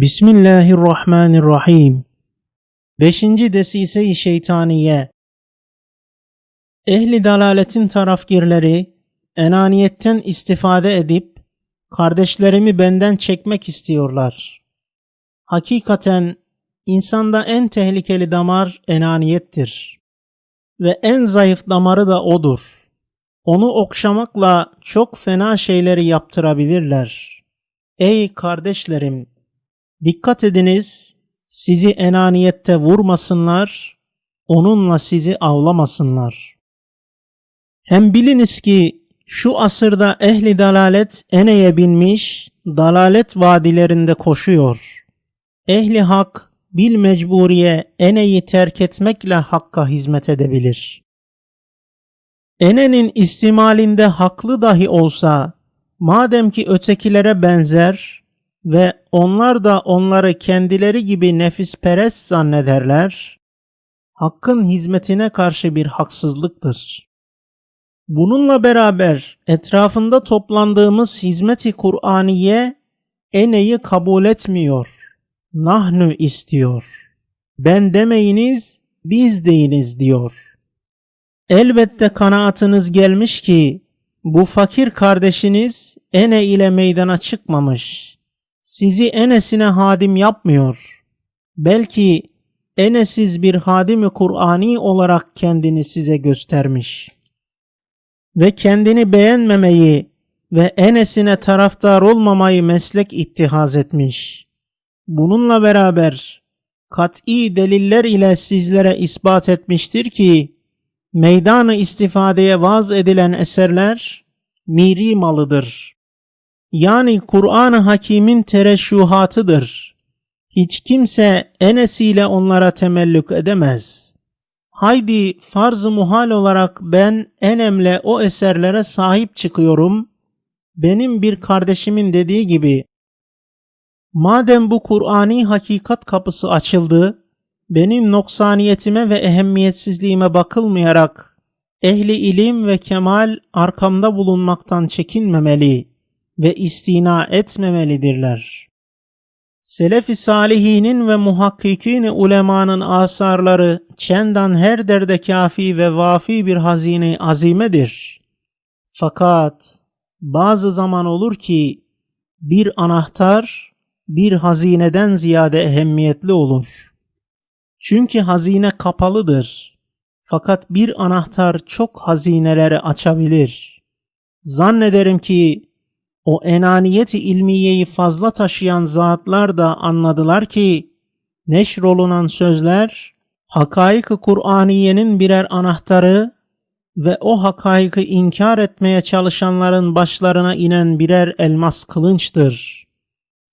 Bismillahirrahmanirrahim. Beşinci desise-i şeytaniye. Ehli dalaletin tarafgirleri enaniyetten istifade edip kardeşlerimi benden çekmek istiyorlar. Hakikaten insanda en tehlikeli damar enaniyettir. Ve en zayıf damarı da odur. Onu okşamakla çok fena şeyleri yaptırabilirler. Ey kardeşlerim! Dikkat ediniz, sizi enaniyette vurmasınlar, onunla sizi avlamasınlar. Hem biliniz ki şu asırda ehli dalalet eneye binmiş, dalalet vadilerinde koşuyor. Ehli hak bil mecburiye eneyi terk etmekle hakka hizmet edebilir. Enenin istimalinde haklı dahi olsa, madem ki ötekilere benzer ve onlar da onları kendileri gibi nefisperest zannederler, hakkın hizmetine karşı bir haksızlıktır. Bununla beraber etrafında toplandığımız hizmeti Kur'aniye eneyi kabul etmiyor. Nahnu istiyor. Ben demeyiniz, biz deyiniz diyor. Elbette kanaatınız gelmiş ki bu fakir kardeşiniz ene ile meydana çıkmamış. Sizi enesine hadim yapmıyor. Belki enesiz bir hadimi Kur'ani olarak kendini size göstermiş.'' ve kendini beğenmemeyi ve enesine taraftar olmamayı meslek ittihaz etmiş. Bununla beraber kat'i deliller ile sizlere ispat etmiştir ki meydanı istifadeye vaz edilen eserler miri malıdır. Yani Kur'an-ı Hakim'in tereşşuhatıdır. Hiç kimse enesiyle onlara temellük edemez.'' Haydi farz-ı muhal olarak ben enemle o eserlere sahip çıkıyorum. Benim bir kardeşimin dediği gibi madem bu Kur'ani hakikat kapısı açıldı, benim noksaniyetime ve ehemmiyetsizliğime bakılmayarak ehli ilim ve kemal arkamda bulunmaktan çekinmemeli ve istina etmemelidirler. Selef-i salihinin ve muhakkikin ulemanın asarları çendan her derde kafi ve vafi bir hazine azimedir. Fakat bazı zaman olur ki bir anahtar bir hazineden ziyade ehemmiyetli olur. Çünkü hazine kapalıdır. Fakat bir anahtar çok hazineleri açabilir. Zannederim ki o enaniyeti ilmiyeyi fazla taşıyan zatlar da anladılar ki neşrolunan sözler hakaik-ı Kur'aniyenin birer anahtarı ve o hakaiki inkar etmeye çalışanların başlarına inen birer elmas kılınçtır.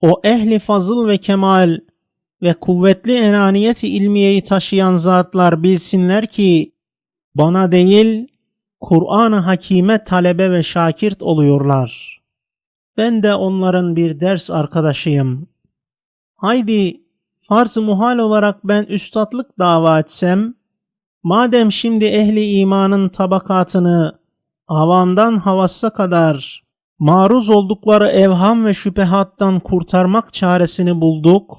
O ehli fazıl ve kemal ve kuvvetli enaniyeti ilmiyeyi taşıyan zatlar bilsinler ki bana değil Kur'an-ı Hakime talebe ve şakirt oluyorlar.'' Ben de onların bir ders arkadaşıyım. Haydi farz-ı muhal olarak ben üstadlık dava etsem, madem şimdi ehli imanın tabakatını avamdan havassa kadar maruz oldukları evham ve şüphehattan kurtarmak çaresini bulduk,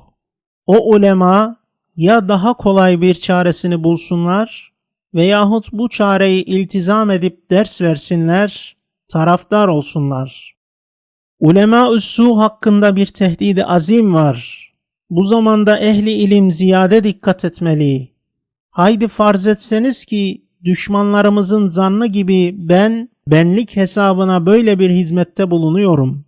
o ulema ya daha kolay bir çaresini bulsunlar veyahut bu çareyi iltizam edip ders versinler, taraftar olsunlar.'' Ulema üssû hakkında bir tehdidi azim var. Bu zamanda ehli ilim ziyade dikkat etmeli. Haydi farz etseniz ki düşmanlarımızın zannı gibi ben benlik hesabına böyle bir hizmette bulunuyorum.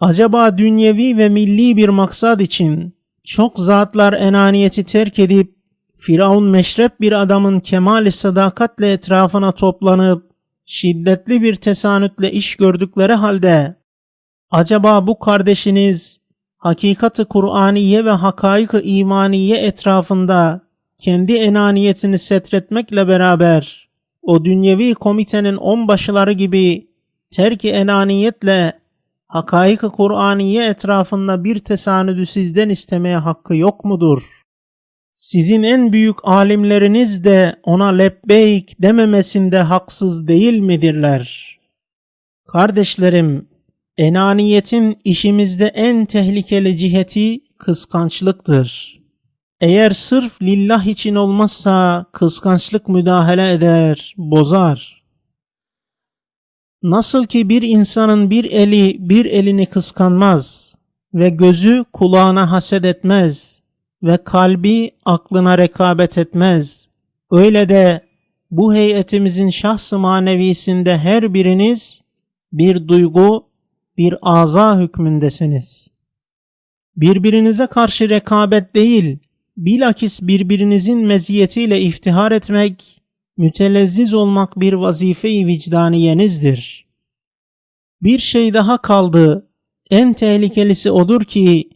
Acaba dünyevi ve milli bir maksat için çok zatlar enaniyeti terk edip Firavun meşrep bir adamın kemali sadakatle etrafına toplanıp şiddetli bir tesanütle iş gördükleri halde Acaba bu kardeşiniz hakikati Kur'aniye ve hakaik-ı imaniye etrafında kendi enaniyetini setretmekle beraber o dünyevi komitenin onbaşıları gibi terki enaniyetle hakaik-ı Kur'aniye etrafında bir tesanüdü sizden istemeye hakkı yok mudur? Sizin en büyük alimleriniz de ona lebbeyk dememesinde haksız değil midirler? Kardeşlerim, Enaniyetin işimizde en tehlikeli ciheti kıskançlıktır. Eğer sırf lillah için olmazsa kıskançlık müdahale eder, bozar. Nasıl ki bir insanın bir eli bir elini kıskanmaz ve gözü kulağına haset etmez ve kalbi aklına rekabet etmez. Öyle de bu heyetimizin şahsı manevisinde her biriniz bir duygu, bir aza hükmündesiniz. Birbirinize karşı rekabet değil, bilakis birbirinizin meziyetiyle iftihar etmek, mütelezziz olmak bir vazife-i vicdaniyenizdir. Bir şey daha kaldı. En tehlikelisi odur ki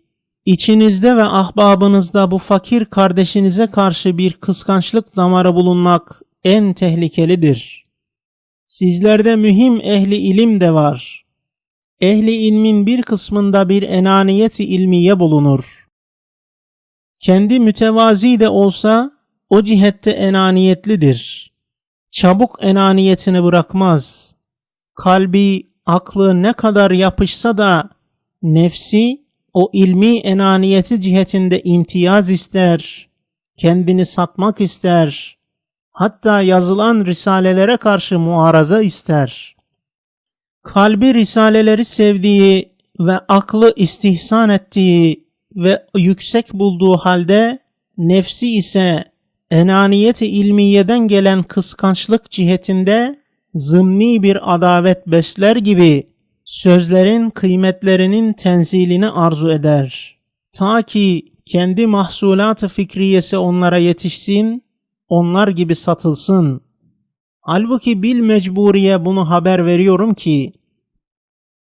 içinizde ve ahbabınızda bu fakir kardeşinize karşı bir kıskançlık damarı bulunmak en tehlikelidir. Sizlerde mühim ehli ilim de var. Ehli ilmin bir kısmında bir enaniyeti ilmiye bulunur. Kendi mütevazi de olsa o cihette enaniyetlidir. Çabuk enaniyetini bırakmaz. Kalbi, aklı ne kadar yapışsa da nefsi o ilmi enaniyeti cihetinde imtiyaz ister, kendini satmak ister, hatta yazılan risalelere karşı muaraza ister. Kalbi risaleleri sevdiği ve aklı istihsan ettiği ve yüksek bulduğu halde nefsi ise enaniyeti ilmiyeden gelen kıskançlık cihetinde zımni bir adavet besler gibi sözlerin kıymetlerinin tenzilini arzu eder. Ta ki kendi mahsulat-ı fikriyesi onlara yetişsin, onlar gibi satılsın. Halbuki bil mecburiye bunu haber veriyorum ki,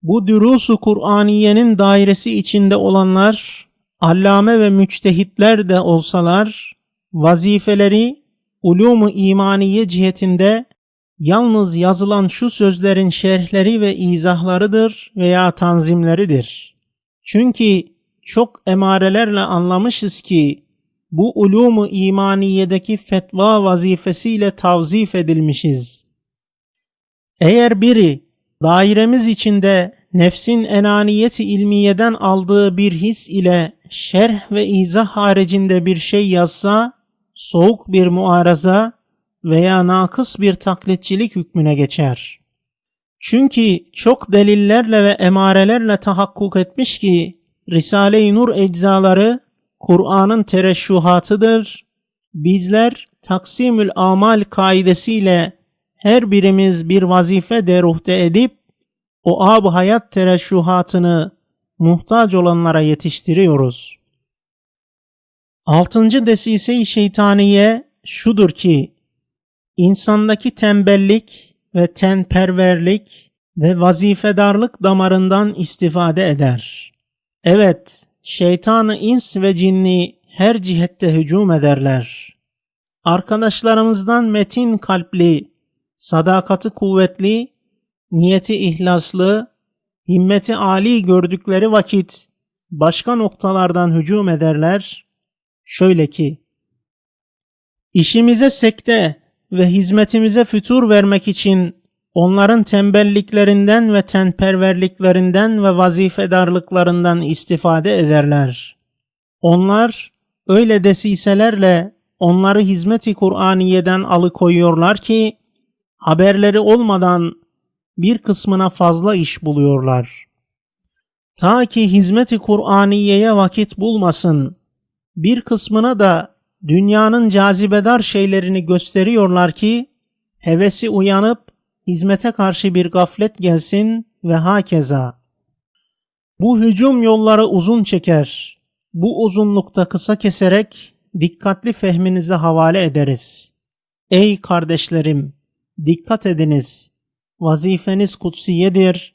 bu dürüs-u Kur'aniyenin dairesi içinde olanlar, allame ve müçtehitler de olsalar, vazifeleri ulûmu imaniye cihetinde yalnız yazılan şu sözlerin şerhleri ve izahlarıdır veya tanzimleridir. Çünkü çok emarelerle anlamışız ki bu ulumu imaniyedeki fetva vazifesiyle tavzif edilmişiz. Eğer biri dairemiz içinde nefsin enaniyeti ilmiyeden aldığı bir his ile şerh ve izah haricinde bir şey yazsa, soğuk bir muaraza veya nakıs bir taklitçilik hükmüne geçer. Çünkü çok delillerle ve emarelerle tahakkuk etmiş ki Risale-i Nur eczaları Kur'an'ın tereşşuhatıdır. Bizler taksimül amal kaidesiyle her birimiz bir vazife deruhte edip o ab hayat tereşşuhatını muhtaç olanlara yetiştiriyoruz. Altıncı desise-i şeytaniye şudur ki insandaki tembellik ve tenperverlik ve vazifedarlık damarından istifade eder. Evet, şeytanı ins ve cinni her cihette hücum ederler. Arkadaşlarımızdan metin kalpli, sadakati kuvvetli, niyeti ihlaslı, himmeti âli gördükleri vakit başka noktalardan hücum ederler. Şöyle ki, işimize sekte ve hizmetimize fütur vermek için onların tembelliklerinden ve tenperverliklerinden ve vazifedarlıklarından istifade ederler. Onlar öyle desiselerle onları hizmeti Kur'aniye'den alıkoyuyorlar ki haberleri olmadan bir kısmına fazla iş buluyorlar. Ta ki hizmeti Kur'aniye'ye vakit bulmasın, bir kısmına da dünyanın cazibedar şeylerini gösteriyorlar ki hevesi uyanıp hizmete karşı bir gaflet gelsin ve hakeza. Bu hücum yolları uzun çeker. Bu uzunlukta kısa keserek dikkatli fehminize havale ederiz. Ey kardeşlerim, dikkat ediniz. Vazifeniz kutsiyedir,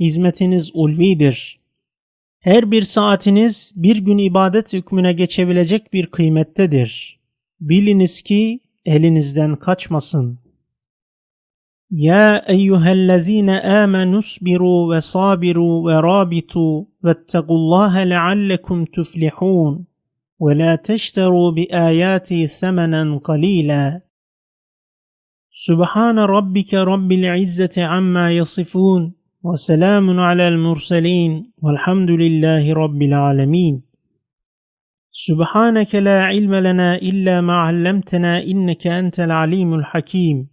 hizmetiniz ulvidir. Her bir saatiniz bir gün ibadet hükmüne geçebilecek bir kıymettedir. Biliniz ki elinizden kaçmasın. يا ايها الذين امنوا اصبروا وصابروا ورابطوا واتقوا الله لعلكم تفلحون ولا تشتروا باياتي ثمنا قليلا. سبحان ربك رب العزه عما يصفون وسلام على المرسلين والحمد لله رب العالمين. سبحانك لا علم لنا الا ما علمتنا انك انت العليم الحكيم.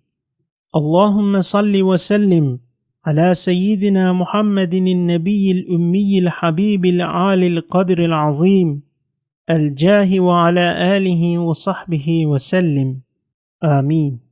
اللهم صل وسلم على سيدنا محمد النبي الأمي الحبيب العالي القدر العظيم الجاه وعلى آله وصحبه وسلم. آمين.